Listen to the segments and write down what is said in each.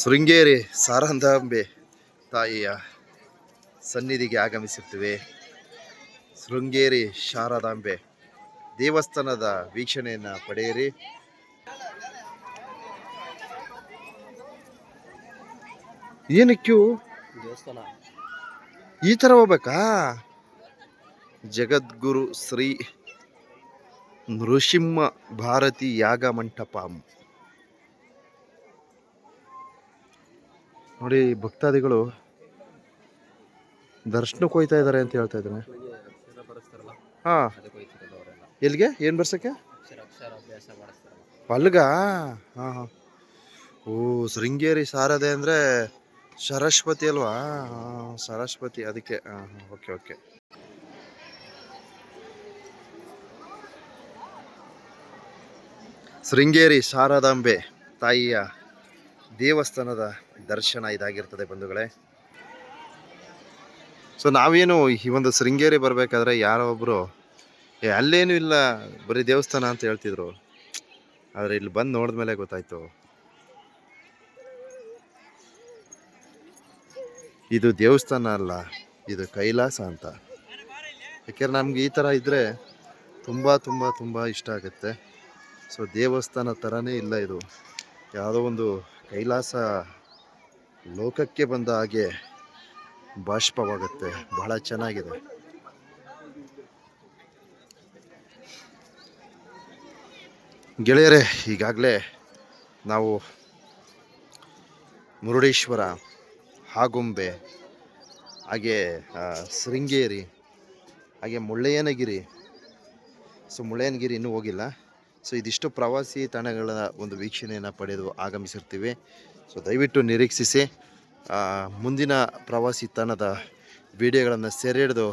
ಶೃಂಗೇರಿ ಸಾರಂಧಾಂಬೆ ತಾಯಿಯ ಸನ್ನಿಧಿಗೆ ಆಗಮಿಸಿರ್ತೀವಿ. ಶೃಂಗೇರಿ ಶಾರದಾಂಬೆ ದೇವಸ್ಥಾನದ ವೀಕ್ಷಣೆಯನ್ನು ಪಡೆಯಿರಿ. ಏನಕ್ಕೆ ದೇವಸ್ಥಾನ. ಈ ಥರ ಹೋಗ್ಬೇಕಾ? ಜಗದ್ಗುರು ಶ್ರೀ ನೃಸಿಂಹ ಭಾರತಿ ಯಾಗ ಮಂಟಪ. ನೋಡಿ, ಭಕ್ತಾದಿಗಳು ದರ್ಶನಕ್ಕೆ ಹೋಯ್ತಾ ಇದ್ದಾರೆ ಅಂತ ಹೇಳ್ತಾ ಇದ್ದಾನೆ ಹಾ. ಎಲ್ಲಿಗೆ? ಏನು ಬರ್ಸಕ್ಕೆ? ಅಲ್ಗ ಹಾ ಹಾ. ಓ, ಶೃಂಗೇರಿ ಸಾರದೆ ಅಂದ್ರೆ ಸರಸ್ವತಿ ಅಲ್ವಾ? ಸರಸ್ವತಿ ಅದಕ್ಕೆ. Okay okay. ಶೃಂಗೇರಿ ಶಾರದಾಂಬೆ ತಾಯಿಯ ದೇವಸ್ಥಾನದ ದರ್ಶನ ಇದಾಗಿರ್ತದೆ ಬಂಧುಗಳೇ. ಸೊ ನಾವೇನು ಈ ಒಂದು ಶೃಂಗೇರಿ ಬರಬೇಕಾದ್ರೆ ಯಾರೋ ಒಬ್ಬರು ಏ, ಅಲ್ಲೇನು ಇಲ್ಲ, ಬರೀ ದೇವಸ್ಥಾನ ಅಂತ ಹೇಳ್ತಿದ್ರು. ಆದರೆ ಇಲ್ಲಿ ಬಂದು ನೋಡಿದ್ಮೇಲೆ ಗೊತ್ತಾಯ್ತು. ಇದು ದೇವಸ್ಥಾನ ಅಲ್ಲ, ಇದು ಕೈಲಾಸ ಅಂತ. ಯಾಕೆಂದ್ರೆ ನಮ್ಗೆ ಈ ಥರ ಇದ್ದರೆ ತುಂಬ ತುಂಬ ತುಂಬ ಇಷ್ಟ ಆಗುತ್ತೆ. ಸೊ ದೇವಸ್ಥಾನ ಥರನೇ ಇಲ್ಲ ಇದು. ಯಾವುದೋ ಒಂದು ಕೈಲಾಸ ಲೋಕಕ್ಕೆ ಬಂದ ಹಾಗೆ ಬಾಷ್ಪವಾಗುತ್ತೆ. ಬಹಳ ಚೆನ್ನಾಗಿದೆ. ಗೆಳೆಯರೇ, ಈಗಾಗಲೇ ನಾವು ಮುರುಡೇಶ್ವರ ಹಾಗುಂಬೆ, ಹಾಗೆ ಶೃಂಗೇರಿ, ಹಾಗೆ ಮುಳ್ಳಯ್ಯನಗಿರಿ. ಸೊ ಮುಳ್ಳಯ್ಯನಗಿರಿ ಇನ್ನೂ ಹೋಗಿಲ್ಲ. ಸೊ ಇದಿಷ್ಟು ಪ್ರವಾಸಿ ತಾಣಗಳ ಒಂದು ವೀಕ್ಷಣೆಯನ್ನು ಪಡೆದು ಆಗಮಿಸಿರ್ತೀವಿ. ಸೊ ದಯವಿಟ್ಟು ನಿರೀಕ್ಷಿಸಿ ಮುಂದಿನ ಪ್ರವಾಸಿ ತಾಣದ ವಿಡಿಯೋಗಳನ್ನು ಸೆರೆ ಹಿಡಿದು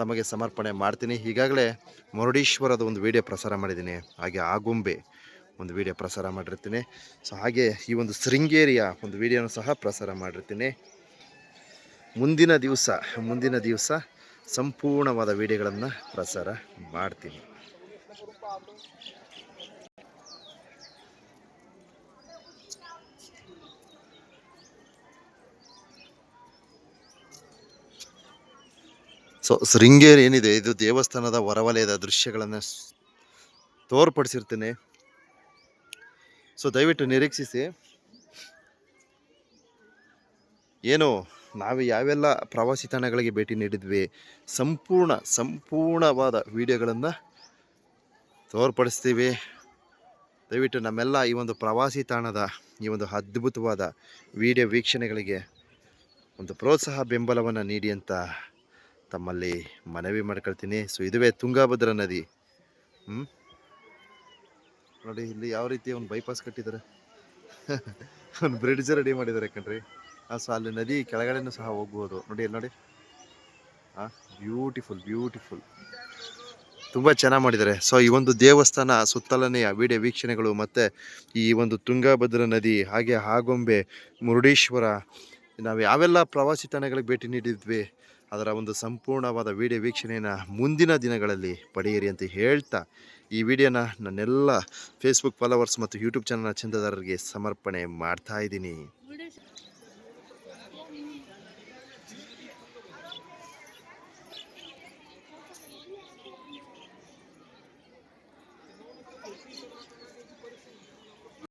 ತಮಗೆ ಸಮರ್ಪಣೆ ಮಾಡ್ತೀನಿ. ಈಗಾಗಲೇ ಮುರುಡೇಶ್ವರದ ಒಂದು ವಿಡಿಯೋ ಪ್ರಸಾರ ಮಾಡಿದ್ದೀನಿ. ಹಾಗೆ ಆಗುಂಬೆ ಒಂದು ವಿಡಿಯೋ ಪ್ರಸಾರ ಮಾಡಿರ್ತೀನಿ. ಸೊ ಹಾಗೆ ಈ ಒಂದು ಶೃಂಗೇರಿಯ ಒಂದು ವಿಡಿಯೋನ ಸಹ ಪ್ರಸಾರ ಮಾಡಿರ್ತೀನಿ. ಮುಂದಿನ ದಿವಸ ಮುಂದಿನ ದಿವಸ ಸಂಪೂರ್ಣವಾದ ವಿಡಿಯೋಗಳನ್ನು ಪ್ರಸಾರ ಮಾಡ್ತೀನಿ. ಸೊ ಶೃಂಗೇರಿ ಏನಿದೆ? ಇದು ದೇವಸ್ಥಾನದ ಹೊರವಲಯದ ದೃಶ್ಯಗಳನ್ನು ತೋರ್ಪಡಿಸಿರ್ತೀನಿ. ಸೊ ದಯವಿಟ್ಟು ನಿರೀಕ್ಷಿಸಿ. ಏನು, ನಾವು ಯಾವೆಲ್ಲ ಪ್ರವಾಸಿ ತಾಣಗಳಿಗೆ ಭೇಟಿ ನೀಡಿದ್ವಿ, ಸಂಪೂರ್ಣ, ಸಂಪೂರ್ಣವಾದ ವಿಡಿಯೋಗಳನ್ನು ತೋರ್ಪಡಿಸ್ತೀವಿ. ದಯವಿಟ್ಟು ನಮ್ಮೆಲ್ಲ ಈ ಒಂದು ಪ್ರವಾಸಿ ತಾಣದ ಈ ಒಂದು ಅದ್ಭುತವಾದ ವಿಡಿಯೋ ವೀಕ್ಷಣೆಗಳಿಗೆ ಒಂದು ಪ್ರೋತ್ಸಾಹ, ಬೆಂಬಲವನ್ನು ನೀಡಿ ಅಂತ ತಮ್ಮಲ್ಲಿ ಮನವಿ ಮಾಡ್ಕೊಳ್ತೀನಿ. ಸೊ ಇದುವೇ ತುಂಗಾಭದ್ರಾ ನದಿ. ಹ್ಞೂ ನೋಡಿ, ಇಲ್ಲಿ ಯಾವ ರೀತಿ ಒಂದು ಬೈಪಾಸ್ ಕಟ್ಟಿದ್ದಾರೆ. ಒಂದು ಬ್ರಿಡ್ಜ್ ರೆಡಿ ಮಾಡಿದ್ದಾರೆ ಕಣ್ರಿ. ಹಾಂ ಸೊ ಅಲ್ಲಿ ನದಿ ಕೆಳಗಡೆನೂ ಸಹ ಹೋಗ್ಬೋದು. ನೋಡಿ ಇಲ್ಲಿ ನೋಡಿ. ಹಾಂ ಬ್ಯೂಟಿಫುಲ್ ಬ್ಯೂಟಿಫುಲ್ ತುಂಬ ಚೆನ್ನಾಗಿ ಮಾಡಿದ್ದಾರೆ. ಸೊ ಈ ಒಂದು ದೇವಸ್ಥಾನ ಸುತ್ತಲನೆಯ ವಿಡಿಯೋ ವೀಕ್ಷಣೆಗಳು ಮತ್ತು ಈ ಒಂದು ತುಂಗಭದ್ರಾ ನದಿ, ಹಾಗೆ ಆಗೊಂಬೆ ಮುರುಡೇಶ್ವರ, ನಾವು ಯಾವೆಲ್ಲ ಪ್ರವಾಸಿ ತಾಣಗಳಿಗೆ ಭೇಟಿ ನೀಡಿದ್ವಿ ಅದರ ಒಂದು ಸಂಪೂರ್ಣವಾದ ವಿಡಿಯೋ ವೀಕ್ಷಣೆಯನ್ನು ಮುಂದಿನ ದಿನಗಳಲ್ಲಿ ಪಡೆಯಿರಿ ಅಂತ ಹೇಳ್ತಾ ಈ ವಿಡಿಯೋನ ನನ್ನೆಲ್ಲ ಫೇಸ್ಬುಕ್ ಫಾಲೋವರ್ಸ್ ಮತ್ತು ಯೂಟ್ಯೂಬ್ ಚಾನಲ್ನ ಚಂದದಾರರಿಗೆ ಸಮರ್ಪಣೆ ಮಾಡ್ತಾ ಇದ್ದೀನಿ.